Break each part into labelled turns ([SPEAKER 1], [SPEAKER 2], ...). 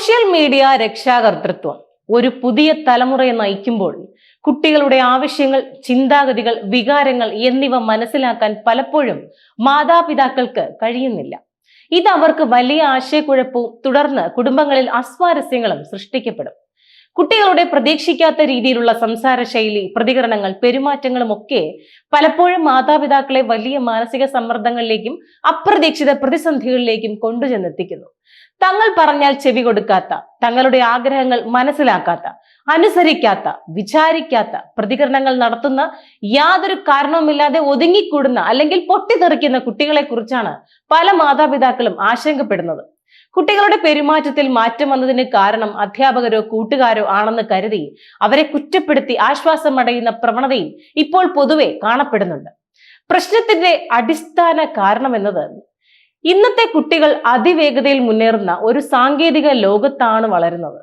[SPEAKER 1] Social media രക്ഷാകർതൃത്വം. ഒരു പുതിയ തലമുറയെ നയിക്കുമ്പോൾ കുട്ടികളുടെ ആവശ്യങ്ങൾ ചിന്താഗതികൾ വികാരങ്ങൾ എന്നിവ മനസ്സിലാക്കാൻ പലപ്പോഴും മാതാപിതാക്കൾക്ക് കഴിയുന്നില്ല. ഇത് അവർക്ക് വലിയ ആശയക്കുഴപ്പവും തുടർന്ന് കുടുംബങ്ങളിൽ അസ്വാരസ്യങ്ങളും സൃഷ്ടിക്കപ്പെടും. കുട്ടികളുടെ പ്രതീക്ഷിക്കാത്ത രീതിയിലുള്ള സംസാര ശൈലി പ്രതികരണങ്ങൾ പെരുമാറ്റങ്ങളും ഒക്കെ പലപ്പോഴും മാതാപിതാക്കളെ വലിയ മാനസിക സമ്മർദ്ദങ്ങളിലേക്കും അപ്രതീക്ഷിത പ്രതിസന്ധികളിലേക്കും കൊണ്ടുചെന്നെത്തിക്കുന്നു. തങ്ങൾ പറഞ്ഞാൽ ചെവി കൊടുക്കാത്ത തങ്ങളുടെ ആഗ്രഹങ്ങൾ മനസ്സിലാക്കാത്ത അനുസരിക്കാത്ത വിചാരിക്കാത്ത പ്രതികരണങ്ങൾ നടത്തുന്ന യാതൊരു കാരണവുമില്ലാതെ ഒതുങ്ങിക്കൂടുന്ന അല്ലെങ്കിൽ പൊട്ടിത്തെറിക്കുന്ന കുട്ടികളെ കുറിച്ചാണ് പല മാതാപിതാക്കളും ആശങ്കപ്പെടുന്നത്. കുട്ടികളുടെ പെരുമാറ്റത്തിൽ മാറ്റം വന്നതിന് കാരണം അധ്യാപകരോ കൂട്ടുകാരോ ആണെന്ന് കരുതി അവരെ കുറ്റപ്പെടുത്തി ആശ്വാസം അടയുന്ന പ്രവണതയും ഇപ്പോൾ പൊതുവെ കാണപ്പെടുന്നുണ്ട്. പ്രശ്നത്തിന്റെ അടിസ്ഥാന കാരണം എന്നത് ഇന്നത്തെ കുട്ടികൾ അതിവേഗതയിൽ മുന്നേറുന്ന ഒരു സാങ്കേതിക ലോകത്താണ് വളരുന്നത്.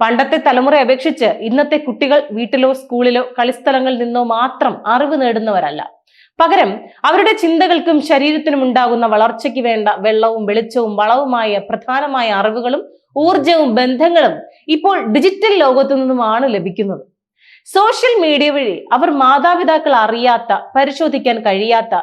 [SPEAKER 1] പണ്ടത്തെ തലമുറയെ അപേക്ഷിച്ച് ഇന്നത്തെ കുട്ടികൾ വീട്ടിലോ സ്കൂളിലോ കളിസ്ഥലങ്ങളിൽ നിന്നോ മാത്രം അറിവ് നേടുന്നവരല്ല. പകരം അവരുടെ ചിന്തകൾക്കും ശരീരത്തിനും ഉണ്ടാകുന്ന വളർച്ചയ്ക്ക് വേണ്ട വെള്ളവും വെളിച്ചവും വളവുമായ പ്രധാനമായ അറിവുകളും ഊർജവും ബന്ധങ്ങളും ഇപ്പോൾ ഡിജിറ്റൽ ലോകത്തു നിന്നുമാണ് ലഭിക്കുന്നത്. സോഷ്യൽ മീഡിയ വഴി അവർ മാതാപിതാക്കൾ അറിയാത്ത പരിശോധിക്കാൻ കഴിയാത്ത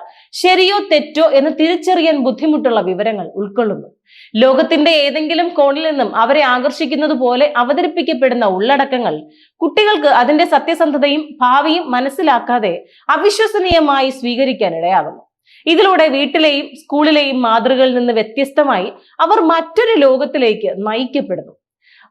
[SPEAKER 1] ശരിയോ തെറ്റോ എന്ന് തിരിച്ചറിയാൻ ബുദ്ധിമുട്ടുള്ള വിവരങ്ങൾ ഉൾക്കൊള്ളുന്നു. ലോകത്തിന്റെ ഏതെങ്കിലും കോണിൽ നിന്നും അവരെ ആകർഷിക്കുന്നത് പോലെ അവതരിപ്പിക്കപ്പെടുന്ന ഉള്ളടക്കങ്ങൾ. കുട്ടികൾക്ക് അതിന്റെ സത്യസന്ധതയും ഭാവിയും മനസ്സിലാക്കാതെ അവിശ്വസനീയമായി സ്വീകരിക്കാൻ ഇടയാകുന്നു. ഇതിലൂടെ വീട്ടിലെയും സ്കൂളിലെയും മാതൃകകളിൽ നിന്ന് വ്യത്യസ്തമായി അവർ മറ്റൊരു ലോകത്തിലേക്ക് നയിക്കപ്പെടുന്നു.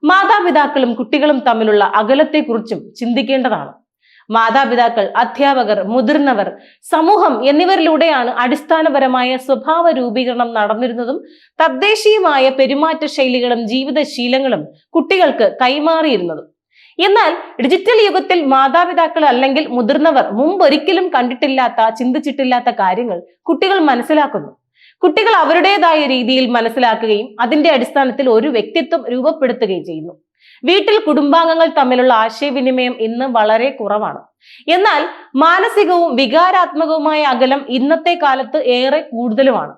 [SPEAKER 1] മാതാപിതാക്കളും കുട്ടികളും തമ്മിലുള്ള അകലത്തെക്കുറിച്ചും ചിന്തിക്കേണ്ടതാണ്. മാതാപിതാക്കൾ അധ്യാപകർ മുതിർന്നവർ സമൂഹം എന്നിവരിലൂടെയാണ് അടിസ്ഥാനപരമായ സ്വഭാവ രൂപീകരണം നടന്നിരുന്നതും തദ്ദേശീയമായ പെരുമാറ്റ ശൈലികളും ജീവിതശീലങ്ങളും കുട്ടികൾക്ക് കൈമാറിയിരുന്നതും. എന്നാൽ ഡിജിറ്റൽ യുഗത്തിൽ മാതാപിതാക്കൾ അല്ലെങ്കിൽ മുതിർന്നവർ മുമ്പൊരിക്കലും കണ്ടിട്ടില്ലാത്ത ചിന്തിച്ചിട്ടില്ലാത്ത കാര്യങ്ങൾ കുട്ടികൾ മനസ്സിലാക്കുന്നു. കുട്ടികൾ അവരുടേതായ രീതിയിൽ മനസ്സിലാക്കുകയും അതിന്റെ അടിസ്ഥാനത്തിൽ ഒരു വ്യക്തിത്വം രൂപപ്പെടുത്തുകയും ചെയ്യുന്നു. വീട്ടിൽ കുടുംബാംഗങ്ങൾ തമ്മിലുള്ള ആശയവിനിമയം ഇന്ന് വളരെ കുറവാണ്. എന്നാൽ മാനസികവും വികാരാത്മകവുമായ അകലം ഇന്നത്തെ കാലത്ത് ഏറെ കൂടുതലുമാണ്.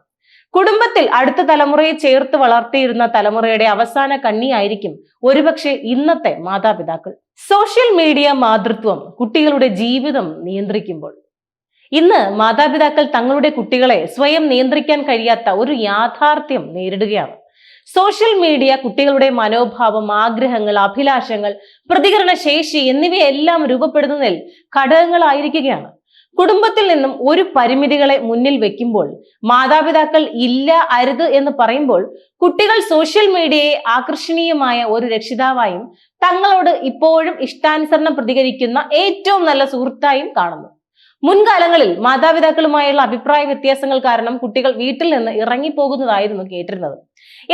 [SPEAKER 1] കുടുംബത്തിൽ അടുത്ത തലമുറയെ ചേർത്ത് വളർത്തിയിരുന്ന തലമുറയുടെ അവസാന കണ്ണിയായിരിക്കും ഒരുപക്ഷെ ഇന്നത്തെ മാതാപിതാക്കൾ. സോഷ്യൽ മീഡിയ മാതൃത്വം കുട്ടികളുടെ ജീവിതം നിയന്ത്രിക്കുമ്പോൾ. ഇന്ന് മാതാപിതാക്കൾ തങ്ങളുടെ കുട്ടികളെ സ്വയം നിയന്ത്രിക്കാൻ കഴിയാത്ത ഒരു യാഥാർത്ഥ്യം നേരിടുകയാണ്. സോഷ്യൽ മീഡിയ കുട്ടികളുടെ മനോഭാവം ആഗ്രഹങ്ങൾ അഭിലാഷങ്ങൾ പ്രതികരണ ശേഷി എന്നിവയെല്ലാം രൂപപ്പെടുന്നതിൽ ഘടകങ്ങളായിരിക്കുകയാണ്. കുടുംബത്തിൽ നിന്നും ഒരു പരിമിതികളെ മുന്നിൽ വെക്കുമ്പോൾ മാതാപിതാക്കൾ ഇല്ല അരുത് എന്ന് പറയുമ്പോൾ കുട്ടികൾ സോഷ്യൽ മീഡിയയെ ആകർഷണീയമായ ഒരു രക്ഷിതാവായും തങ്ങളോട് ഇപ്പോഴും ഇഷ്ടാനുസരണം പ്രതികരിക്കുന്ന ഏറ്റവും നല്ല സുഹൃത്തായും കാണുന്നു. മുൻകാലങ്ങളിൽ മാതാപിതാക്കളുമായുള്ള അഭിപ്രായ വ്യത്യാസങ്ങൾ കാരണം കുട്ടികൾ വീട്ടിൽ നിന്ന് ഇറങ്ങിപ്പോകുന്നതായിരുന്നു കേട്ടിരുന്നത്.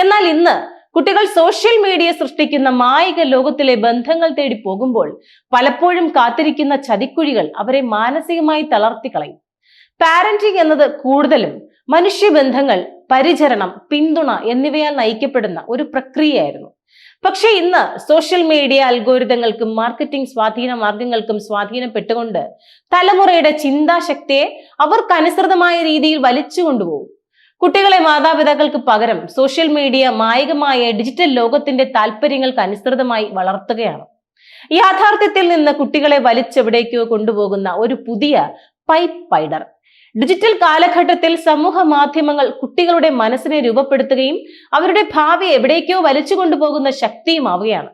[SPEAKER 1] എന്നാൽ ഇന്ന് കുട്ടികൾ സോഷ്യൽ മീഡിയ സൃഷ്ടിക്കുന്ന മായിക ലോകത്തിലെ ബന്ധങ്ങൾ തേടി പോകുമ്പോൾ പലപ്പോഴും കാത്തിരിക്കുന്ന ചതിക്കുഴികൾ അവരെ മാനസികമായി തളർത്തിക്കളയും പാരന്റിംഗ് എന്നത് കൂടുതലും മനുഷ്യബന്ധങ്ങൾ പരിചരണം പിന്തുണ എന്നിവയാൽ നയിക്കപ്പെടുന്ന ഒരു പ്രക്രിയയായിരുന്നു. പക്ഷേ ഇന്ന് സോഷ്യൽ മീഡിയ അൽഗോരിതങ്ങൾക്കും മാർക്കറ്റിംഗ് സ്വാധീന മാർഗങ്ങൾക്കും സ്വാധീനപ്പെട്ടുകൊണ്ട് തലമുറയുടെ ചിന്താശക്തിയെ അവർക്കനുസൃതമായ രീതിയിൽ വലിച്ചു കൊണ്ടുപോകും. കുട്ടികളെ മാതാപിതാക്കൾക്ക് പകരം സോഷ്യൽ മീഡിയ മായികമായ ഡിജിറ്റൽ ലോകത്തിന്റെ താല്പര്യങ്ങൾക്ക് അനുസൃതമായി വളർത്തുകയാണ്. യാഥാർത്ഥ്യത്തിൽ നിന്ന് കുട്ടികളെ വലിച്ചെവിടേക്കോ കൊണ്ടുപോകുന്ന ഒരു പുതിയ പൈപ്പ് പൈഡർ ഡിജിറ്റൽ കാലഘട്ടത്തിൽ സമൂഹ മാധ്യമങ്ങൾ കുട്ടികളുടെ മനസ്സിനെ രൂപപ്പെടുത്തുകയും അവരുടെ ഭാവി എവിടേക്കോ വലിച്ചു കൊണ്ടുപോകുന്ന ശക്തിയുമാവുകയാണ്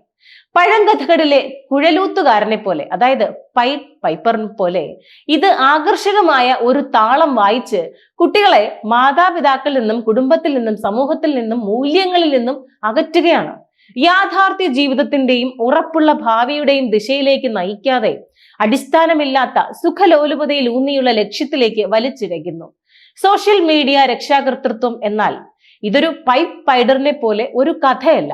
[SPEAKER 1] പഴങ്കഥകളിലെ കുഴലൂത്തുകാരനെ പോലെ അതായത് പൈപ്പ് പൈപ്പറിനെ പോലെ ഇത് ആകർഷകമായ ഒരു താളം വായിച്ച് കുട്ടികളെ മാതാപിതാക്കളിൽ നിന്നും കുടുംബത്തിൽ നിന്നും സമൂഹത്തിൽ നിന്നും മൂല്യങ്ങളിൽ നിന്നും അകറ്റുകയാണ്. യാഥാർത്ഥ്യ ജീവിതത്തിന്റെയും ഉറപ്പുള്ള ഭാവിയുടെയും ദിശയിലേക്ക് നയിക്കാതെ അടിസ്ഥാനമില്ലാത്ത സുഖലോലുപതയിൽ ഊന്നിയുള്ള ലക്ഷ്യത്തിലേക്ക് വലിച്ചിഴയ്ക്കുന്നു. സോഷ്യൽ മീഡിയ രക്ഷാകർത്തൃത്വം എന്നാൽ ഇതൊരു പൈപ്പ് പൈഡറിനെ പോലെ ഒരു കഥയല്ല.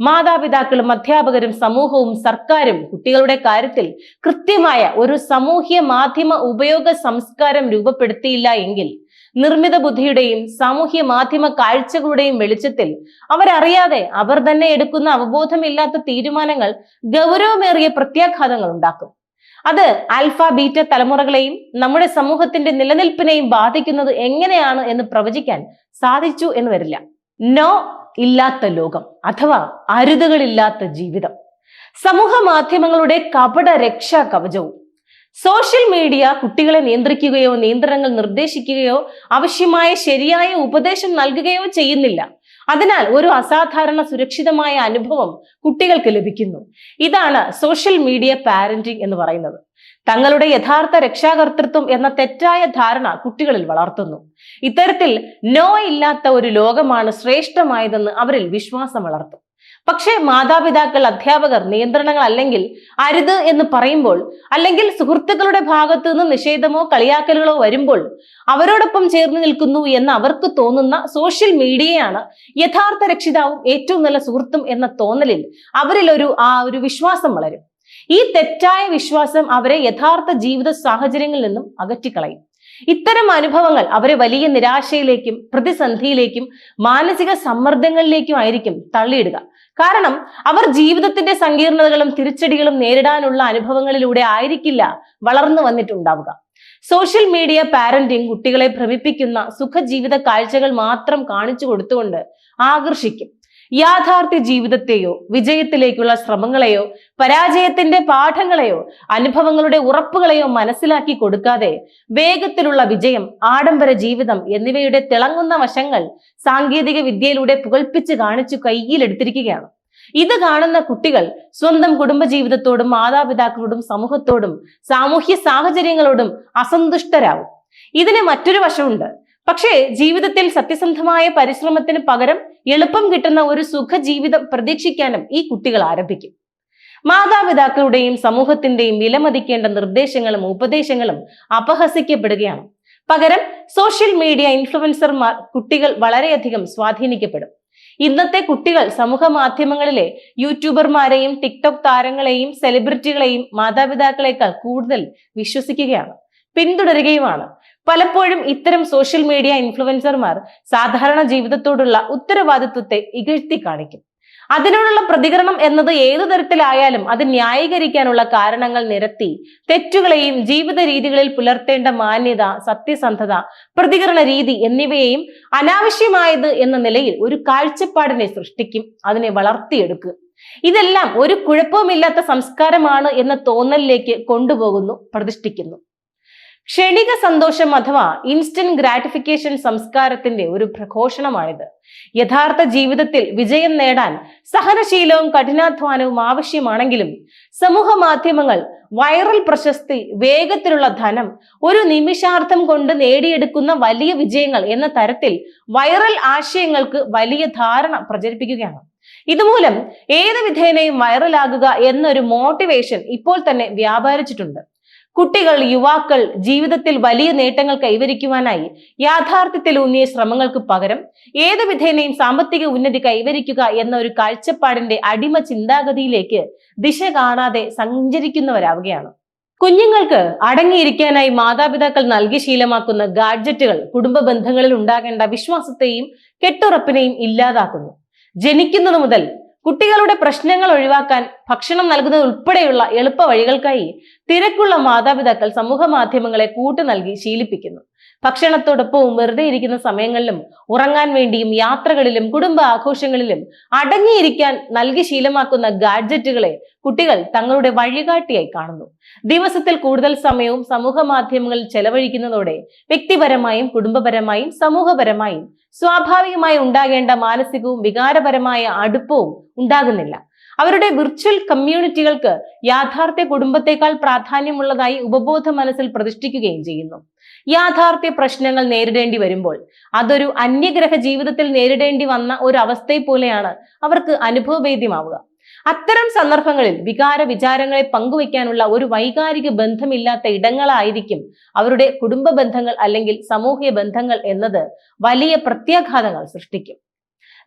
[SPEAKER 1] മാതാപിതാക്കളും അധ്യാപകരും സമൂഹവും സർക്കാരും കുട്ടികളുടെ കാര്യത്തിൽ കൃത്യമായ ഒരു സാമൂഹ്യ മാധ്യമ ഉപയോഗ സംസ്കാരം രൂപപ്പെടുത്തിയില്ല എങ്കിൽ നിർമ്മിത ബുദ്ധിയുടെയും സാമൂഹ്യ മാധ്യമ കാഴ്ചകളുടെയും വെളിച്ചത്തിൽ അവരറിയാതെ അവർ തന്നെ എടുക്കുന്ന അവബോധമില്ലാത്ത തീരുമാനങ്ങൾ ഗൗരവമേറിയ പ്രത്യാഘാതങ്ങൾ ഉണ്ടാക്കും. അത് ആൽഫ ബീറ്റ തലമുറകളെയും നമ്മുടെ സമൂഹത്തിന്റെ നിലനിൽപ്പിനെയും ബാധിക്കുന്നത് എങ്ങനെയാണ് എന്ന് പ്രവചിക്കാൻ സാധിച്ചു എന്ന് വരില്ല. നോ ഇല്ലാത്ത ലോകം അഥവാ അരുതുകളില്ലാത്ത ജീവിതം. സമൂഹ മാധ്യമങ്ങളുടെ കപട രക്ഷാ കവചവും. സോഷ്യൽ മീഡിയ കുട്ടികളെ നിയന്ത്രിക്കുകയോ നിയന്ത്രണങ്ങൾ നിർദ്ദേശിക്കുകയോ ആവശ്യമായ ശരിയായ ഉപദേശം നൽകുകയോ ചെയ്യുന്നില്ല. അതിനാൽ ഒരു അസാധാരണ സുരക്ഷിതമായ അനുഭവം കുട്ടികൾക്ക് ലഭിക്കുന്നു. ഇതാണ് സോഷ്യൽ മീഡിയ പാരന്റിംഗ് എന്ന് പറയുന്നത്. തങ്ങളുടെ യഥാർത്ഥ രക്ഷാകർത്തൃത്വം എന്ന തെറ്റായ ധാരണ കുട്ടികളിൽ വളർത്തുന്നു. ഇത്തരത്തിൽ നോ ഇല്ലാത്ത ഒരു ലോകമാണ് ശ്രേഷ്ഠമായതെന്ന് അവരിൽ വിശ്വാസം വളർത്തും. പക്ഷേ മാതാപിതാക്കൾ അധ്യാപകർ നിയന്ത്രണങ്ങൾ അല്ലെങ്കിൽ അരുത് എന്ന് പറയുമ്പോൾ അല്ലെങ്കിൽ സുഹൃത്തുക്കളുടെ ഭാഗത്തു നിന്ന് നിഷേധമോ കളിയാക്കലുകളോ വരുമ്പോൾ അവരോടൊപ്പം ചേർന്ന് നിൽക്കുന്നു എന്ന് അവർക്ക് തോന്നുന്ന സോഷ്യൽ മീഡിയയാണ് യഥാർത്ഥ രക്ഷിതാവും ഏറ്റവും നല്ല സുഹൃത്തും എന്ന തോന്നലിൽ അവരിൽ ഒരു ആ ഒരു വിശ്വാസം വളരും. ഈ തെറ്റായ വിശ്വാസം അവരെ യഥാർത്ഥ ജീവിത സാഹചര്യങ്ങളിൽ നിന്നും അകറ്റിക്കളയും. ഇത്തരം അനുഭവങ്ങൾ അവരെ വലിയ നിരാശയിലേക്കും പ്രതിസന്ധിയിലേക്കും മാനസിക സമ്മർദ്ദങ്ങളിലേക്കും ആയിരിക്കും തള്ളിയിടുക. കാരണം അവർ ജീവിതത്തിന്റെ സങ്കീർണതകളും തിരിച്ചടികളും നേരിടാനുള്ള അനുഭവങ്ങളിലൂടെ ആയിരിക്കില്ല വളർന്നു വന്നിട്ടുണ്ടാവുക. സോഷ്യൽ മീഡിയ പാരന്റിങ് കുട്ടികളെ ഭ്രമിപ്പിക്കുന്ന സുഖജീവിത കാഴ്ചകൾ മാത്രം കാണിച്ചു കൊടുത്തുകൊണ്ട് ആകർഷിക്കും. യാഥാർത്ഥ്യ ജീവിതത്തെയോ വിജയത്തിലേക്കുള്ള ശ്രമങ്ങളെയോ പരാജയത്തിന്റെ പാഠങ്ങളെയോ അനുഭവങ്ങളുടെ ഉറപ്പുകളെയോ മനസ്സിലാക്കി കൊടുക്കാതെ വേഗത്തിലുള്ള വിജയം ആഡംബര ജീവിതം എന്നിവയുടെ തിളങ്ങുന്ന വശങ്ങൾ സാങ്കേതിക വിദ്യയിലൂടെ പുകൾപ്പിച്ച് കാണിച്ചു കയ്യിലെടുത്തിരിക്കുകയാണ്. ഇത് കാണുന്ന കുട്ടികൾ സ്വന്തം കുടുംബജീവിതത്തോടും മാതാപിതാക്കളോടും സമൂഹത്തോടും സാമൂഹ്യ സാഹചര്യങ്ങളോടും അസന്തുഷ്ടരാകും ഇതിന് മറ്റൊരു വശമുണ്ട്. പക്ഷേ ജീവിതത്തിൽ സത്യസന്ധമായ പരിശ്രമത്തിന് പകരം എളുപ്പം കിട്ടുന്ന ഒരു സുഖജീവിതം പ്രതീക്ഷിക്കാനും ഈ കുട്ടികൾ ആരംഭിക്കും. മാതാപിതാക്കളുടെയും സമൂഹത്തിന്റെയും വിലമതിക്കേണ്ട നിർദ്ദേശങ്ങളും ഉപദേശങ്ങളും അപഹസിക്കപ്പെടുകയാണ്. പകരം സോഷ്യൽ മീഡിയ ഇൻഫ്ലുവൻസർമാർ കുട്ടികൾ വളരെയധികം സ്വാധീനിക്കപ്പെടും. ഇന്നത്തെ കുട്ടികൾ സമൂഹ മാധ്യമങ്ങളിലെ യൂട്യൂബർമാരെയും ടിക്ടോക്ക് താരങ്ങളെയും സെലിബ്രിറ്റികളെയും മാതാപിതാക്കളെക്കാൾ കൂടുതൽ വിശ്വസിക്കുകയാണ്. പിന്തുടരുകയുമാണ്. പലപ്പോഴും ഇത്തരം സോഷ്യൽ മീഡിയ ഇൻഫ്ലുവൻസർമാർ സാധാരണ ജീവിതത്തോടുള്ള ഉത്തരവാദിത്വത്തെ ഇകഴ്ത്തി കാണിക്കും. അതിനോടുള്ള പ്രതികരണം എന്നത് ഏതു തരത്തിലായാലും അത് ന്യായീകരിക്കാനുള്ള കാരണങ്ങൾ നിരത്തി തെറ്റുകളെയും ജീവിത രീതികളിൽ പുലർത്തേണ്ട മാന്യത സത്യസന്ധത പ്രതികരണ രീതി എന്നിവയെയും അനാവശ്യമായത് എന്ന നിലയിൽ ഒരു കാഴ്ചപ്പാടിനെ സൃഷ്ടിക്കും അതിനെ വളർത്തിയെടുക്കുക ഇതെല്ലാം ഒരു കുഴപ്പവുമില്ലാത്ത സംസ്കാരമാണ് എന്ന തോന്നലിലേക്ക് കൊണ്ടുപോകുന്നു പ്രതിഷ്ഠിക്കുന്നു. ക്ഷണിക സന്തോഷം അഥവാ ഇൻസ്റ്റന്റ് ഗ്രാറ്റിഫിക്കേഷൻ സംസ്കാരത്തിന്റെ ഒരു പ്രഘോഷണമാണിത്. യഥാർത്ഥ ജീവിതത്തിൽ വിജയം നേടാൻ സഹനശീലവും കഠിനാധ്വാനവും ആവശ്യമാണെങ്കിലും സമൂഹ മാധ്യമങ്ങൾ വൈറൽ പ്രശസ്തി വേഗത്തിലുള്ള ധനം ഒരു നിമിഷാർത്ഥം കൊണ്ട് നേടിയെടുക്കുന്ന വലിയ വിജയങ്ങൾ എന്ന തരത്തിൽ വൈറൽ ആശയങ്ങൾക്ക് വലിയ ധാരണ പ്രചരിപ്പിക്കുകയാണ്. ഇതുമൂലം ഏത് വിധേനയും വൈറലാകുക എന്നൊരു മോട്ടിവേഷൻ ഇപ്പോൾ തന്നെ വ്യാപാരിച്ചിട്ടുണ്ട്. കുട്ടികൾ യുവാക്കൾ ജീവിതത്തിൽ വലിയ നേട്ടങ്ങൾ കൈവരിക്കുവാനായി യാഥാർത്ഥ്യത്തിൽ ഊന്നിയ ശ്രമങ്ങൾക്ക് പകരം ഏത് വിധേനയും സാമ്പത്തിക ഉന്നതി കൈവരിക്കുക എന്ന ഒരു കാഴ്ചപ്പാടിന്റെ അടിമ ചിന്താഗതിയിലേക്ക് ദിശ കാണാതെ സഞ്ചരിക്കുന്നവരാവുകയാണ്. കുഞ്ഞുങ്ങൾക്ക് അടങ്ങിയിരിക്കാനായി മാതാപിതാക്കൾ നൽകി ശീലമാക്കുന്ന ഗാഡ്ജറ്റുകൾ കുടുംബ ബന്ധങ്ങളിൽ ഉണ്ടാകേണ്ട വിശ്വാസത്തെയും കെട്ടുറപ്പിനെയും ഇല്ലാതാക്കുന്നു. ജനിക്കുന്നത് മുതൽ കുട്ടികളുടെ പ്രശ്നങ്ങൾ ഒഴിവാക്കാൻ ഭക്ഷണം നൽകുന്നത് ഉൾപ്പെടെയുള്ള എളുപ്പ വഴികൾക്കായി തിരക്കുള്ള മാതാപിതാക്കൾ സമൂഹ മാധ്യമങ്ങളെ കൂട്ടു നൽകി ശീലിപ്പിക്കുന്നു. ഭക്ഷണത്തോടൊപ്പവും വെറുതെ ഇരിക്കുന്ന സമയങ്ങളിലും ഉറങ്ങാൻ വേണ്ടിയും യാത്രകളിലും കുടുംബ ആഘോഷങ്ങളിലും അടങ്ങിയിരിക്കാൻ നൽകി ശീലമാക്കുന്ന ഗാഡ്ജറ്റുകളെ കുട്ടികൾ തങ്ങളുടെ വഴികാട്ടിയായി കാണുന്നു. ദിവസത്തിൽ കൂടുതൽ സമയവും സമൂഹ മാധ്യമങ്ങളിൽ ചെലവഴിക്കുന്നതോടെ വ്യക്തിപരമായും കുടുംബപരമായും സമൂഹപരമായും സ്വാഭാവികമായി ഉണ്ടാകേണ്ട മാനസികവും വികാരപരമായ അടുപ്പവും ഉണ്ടാകുന്നില്ല. അവരുടെ വിർച്വൽ കമ്മ്യൂണിറ്റികൾക്ക് യാഥാർത്ഥ്യ കുടുംബത്തെക്കാൾ പ്രാധാന്യമുള്ളതായി ഉപബോധ മനസ്സിൽ പ്രതിഷ്ഠിക്കുകയും ചെയ്യുന്നു. യാഥാർത്ഥ്യ പ്രശ്നങ്ങൾ നേരിടേണ്ടി വരുമ്പോൾ അതൊരു അന്യഗ്രഹ ജീവിതത്തിൽ നേരിടേണ്ടി വന്ന ഒരു അവസ്ഥയെ പോലെയാണ് അവർക്ക് അനുഭവവേദ്യമാവുക. അത്തരം സന്ദർഭങ്ങളിൽ വികാര വിചാരങ്ങളെ പങ്കുവയ്ക്കാനുള്ള ഒരു വൈകാരിക ബന്ധമില്ലാത്ത ഇടങ്ങളായിരിക്കും അവരുടെ കുടുംബ ബന്ധങ്ങൾ അല്ലെങ്കിൽ സാമൂഹിക ബന്ധങ്ങൾ എന്നത് വലിയ പ്രത്യാഘാതങ്ങൾ സൃഷ്ടിക്കും.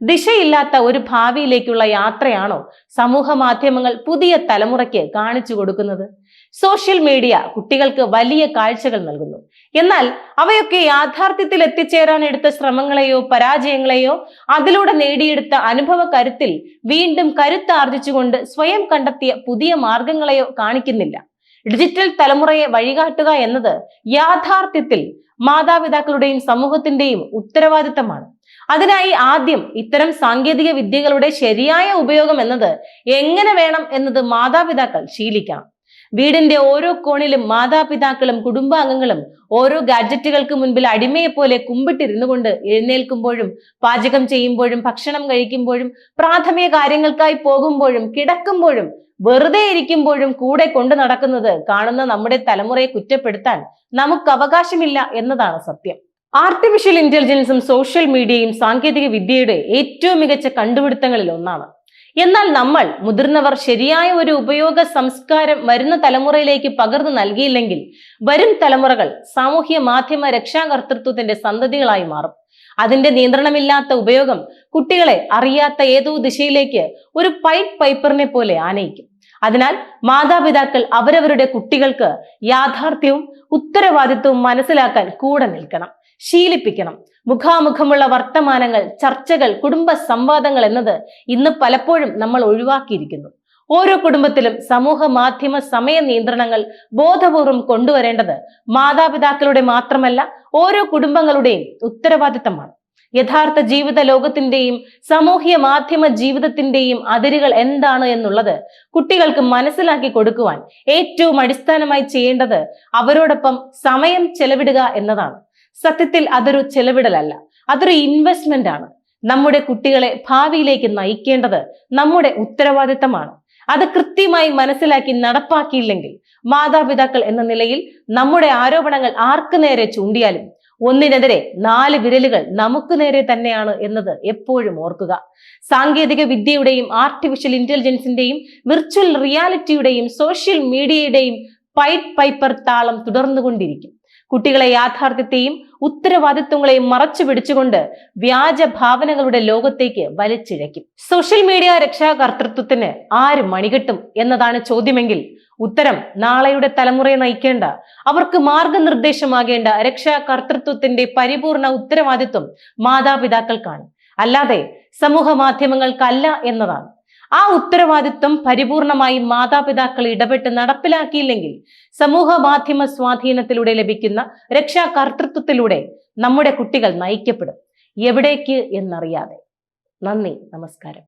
[SPEAKER 1] ദിശയില്ലാത്ത ഒരു ഭാവിയിലേക്കുള്ള യാത്രയാണോ സമൂഹ മാധ്യമങ്ങൾ പുതിയ തലമുറയ്ക്ക് കാണിച്ചു കൊടുക്കുന്നത്? സോഷ്യൽ മീഡിയ കുട്ടികൾക്ക് വലിയ കാഴ്ചകൾ നൽകുന്നു. എന്നാൽ അവയൊക്കെ യാഥാർത്ഥ്യത്തിൽ എത്തിച്ചേരാൻ എടുത്ത ശ്രമങ്ങളെയോ പരാജയങ്ങളെയോ അതിലൂടെ നേടിയെടുത്ത അനുഭവ കരുത്തിൽ വീണ്ടും കരുത്താർജിച്ചുകൊണ്ട് സ്വയം കണ്ടെത്തിയ പുതിയ മാർഗങ്ങളെയോ കാണിക്കുന്നില്ല. ഡിജിറ്റൽ തലമുറയെ വഴികാട്ടുക എന്നത് യാഥാർത്ഥ്യത്തിൽ മാതാപിതാക്കളുടെയും സമൂഹത്തിന്റെയും ഉത്തരവാദിത്തമാണ്. അതിനായി ആദ്യം ഇത്തരം സാങ്കേതിക വിദ്യകളുടെ ശരിയായ ഉപയോഗം എന്നത് എങ്ങനെ വേണം എന്നത് മാതാപിതാക്കൾ ശീലിക്കണം. വീടിന്റെ ഓരോ കോണിലും മാതാപിതാക്കളും കുടുംബാംഗങ്ങളും ഓരോ ഗാഡ്ജറ്റുകൾക്ക് മുൻപിൽ അടിമയെ പോലെ കുമ്പിട്ടിരുന്നു കൊണ്ട് എഴുന്നേൽക്കുമ്പോഴും പാചകം ചെയ്യുമ്പോഴും ഭക്ഷണം കഴിക്കുമ്പോഴും പ്രാഥമിക കാര്യങ്ങൾക്കായി പോകുമ്പോഴും കിടക്കുമ്പോഴും വെറുതെ ഇരിക്കുമ്പോഴും കൂടെ കൊണ്ടു നടക്കുന്നത് കാണുന്ന നമ്മുടെ തലമുറയെ കുറ്റപ്പെടുത്താൻ നമുക്ക് അവകാശമില്ല എന്നതാണ് സത്യം. ആർട്ടിഫിഷ്യൽ ഇന്റലിജൻസും സോഷ്യൽ മീഡിയയും സാങ്കേതിക വിദ്യയുടെ ഏറ്റവും മികച്ച കണ്ടുപിടുത്തങ്ങളിൽ ഒന്നാണ്. എന്നാൽ നമ്മൾ മുതിർന്നവർ ശരിയായ ഒരു ഉപയോഗ സംസ്കാരം വരുന്ന തലമുറയിലേക്ക് പകർന്നു നൽകിയില്ലെങ്കിൽ വരും തലമുറകൾ സാമൂഹ്യ മാധ്യമ രക്ഷാകർത്തൃത്വത്തിന്റെ സന്തതികളായി മാറും. അതിന്റെ നിയന്ത്രണമില്ലാത്ത ഉപയോഗം കുട്ടികളെ അറിയാത്ത ഏതോ ദിശയിലേക്ക് ഒരു പൈപ്പ് പൈപ്പറിനെ പോലെ ആനയിക്കും. അതിനാൽ മാതാപിതാക്കൾ അവരവരുടെ കുട്ടികൾക്ക് യാഥാർത്ഥ്യവും ഉത്തരവാദിത്വവും മനസ്സിലാക്കാൻ കൂടെ നിൽക്കണം. ശീലിപ്പിക്കണം. മുഖാമുഖമുള്ള വർത്തമാനങ്ങൾ ചർച്ചകൾ കുടുംബ സംവാദങ്ങൾ എന്നത് ഇന്ന് പലപ്പോഴും നമ്മൾ ഒഴിവാക്കിയിരിക്കുന്നു. ഓരോ കുടുംബത്തിലും സമൂഹ മാധ്യമ സമയ നിയന്ത്രണങ്ങൾ ബോധപൂർവം കൊണ്ടുവരേണ്ടത് മാതാപിതാക്കളുടെ മാത്രമല്ല ഓരോ കുടുംബങ്ങളുടെയും ഉത്തരവാദിത്തമാണ്. യഥാർത്ഥ ജീവിത ലോകത്തിന്റെയും സാമൂഹ്യ മാധ്യമ ജീവിതത്തിന്റെയും അതിരുകൾ എന്താണ് എന്നുള്ളത് കുട്ടികൾക്ക് മനസ്സിലാക്കി കൊടുക്കുവാൻ ഏറ്റവും അടിസ്ഥാനമായി ചെയ്യേണ്ടത് അവരോടൊപ്പം സമയം ചെലവിടുക എന്നതാണ്. സത്യത്തിൽ അതൊരു ചെലവിടലല്ല. അതൊരു ഇൻവെസ്റ്റ്മെന്റ് ആണ്. നമ്മുടെ കുട്ടികളെ ഭാവിയിലേക്ക് നയിക്കേണ്ടത് നമ്മുടെ ഉത്തരവാദിത്തമാണ്. അത് കൃത്യമായി മനസ്സിലാക്കി നടപ്പാക്കിയില്ലെങ്കിൽ മാതാപിതാക്കൾ എന്ന നിലയിൽ നമ്മുടെ ആരോപണങ്ങൾ ആർക്ക് നേരെ ചൂണ്ടിയാലും ഒന്നിനെതിരെ നാല് വിരലുകൾ നമുക്ക് നേരെ തന്നെയാണ് എന്നത് എപ്പോഴും ഓർക്കുക. സാങ്കേതിക വിദ്യയുടെയും ആർട്ടിഫിഷ്യൽ ഇന്റലിജൻസിന്റെയും വിർച്വൽ റിയാലിറ്റിയുടെയും സോഷ്യൽ മീഡിയയുടെയും പൈറ്റ് പൈപ്പർ താളം തുടർന്നുകൊണ്ടിരിക്കും. കുട്ടികളെ യാഥാർത്ഥ്യത്തെയും ഉത്തരവാദിത്വങ്ങളെയും മറച്ചു പിടിച്ചുകൊണ്ട് വ്യാജ ഭാവനകളുടെ ലോകത്തേക്ക് വലിച്ചിഴക്കും സോഷ്യൽ മീഡിയ രക്ഷാകർത്തൃത്വത്തിന് ആര് മണികെട്ടും എന്നതാണ് ചോദ്യമെങ്കിൽ ഉത്തരം നാളെയുടെ തലമുറയെ നയിക്കേണ്ട അവർക്ക് മാർഗനിർദ്ദേശമാകേണ്ട രക്ഷാകർത്തൃത്വത്തിന്റെ പരിപൂർണ ഉത്തരവാദിത്വം മാതാപിതാക്കൾക്കാണ്. അല്ലാതെ സമൂഹ മാധ്യമങ്ങൾക്കല്ല എന്നതാണ്. ആ ഉത്തരവാദിത്വം പരിപൂർണമായി മാതാപിതാക്കൾ ഇടപെട്ട് നടപ്പിലാക്കിയില്ലെങ്കിൽ സമൂഹ മാധ്യമ സ്വാധീനത്തിലൂടെ ലഭിക്കുന്ന രക്ഷാകർത്തൃത്വത്തിലൂടെ നമ്മുടെ കുട്ടികൾ നയിക്കപ്പെടും. എവിടേക്ക് എന്നറിയാതെ. നന്ദി നമസ്കാരം.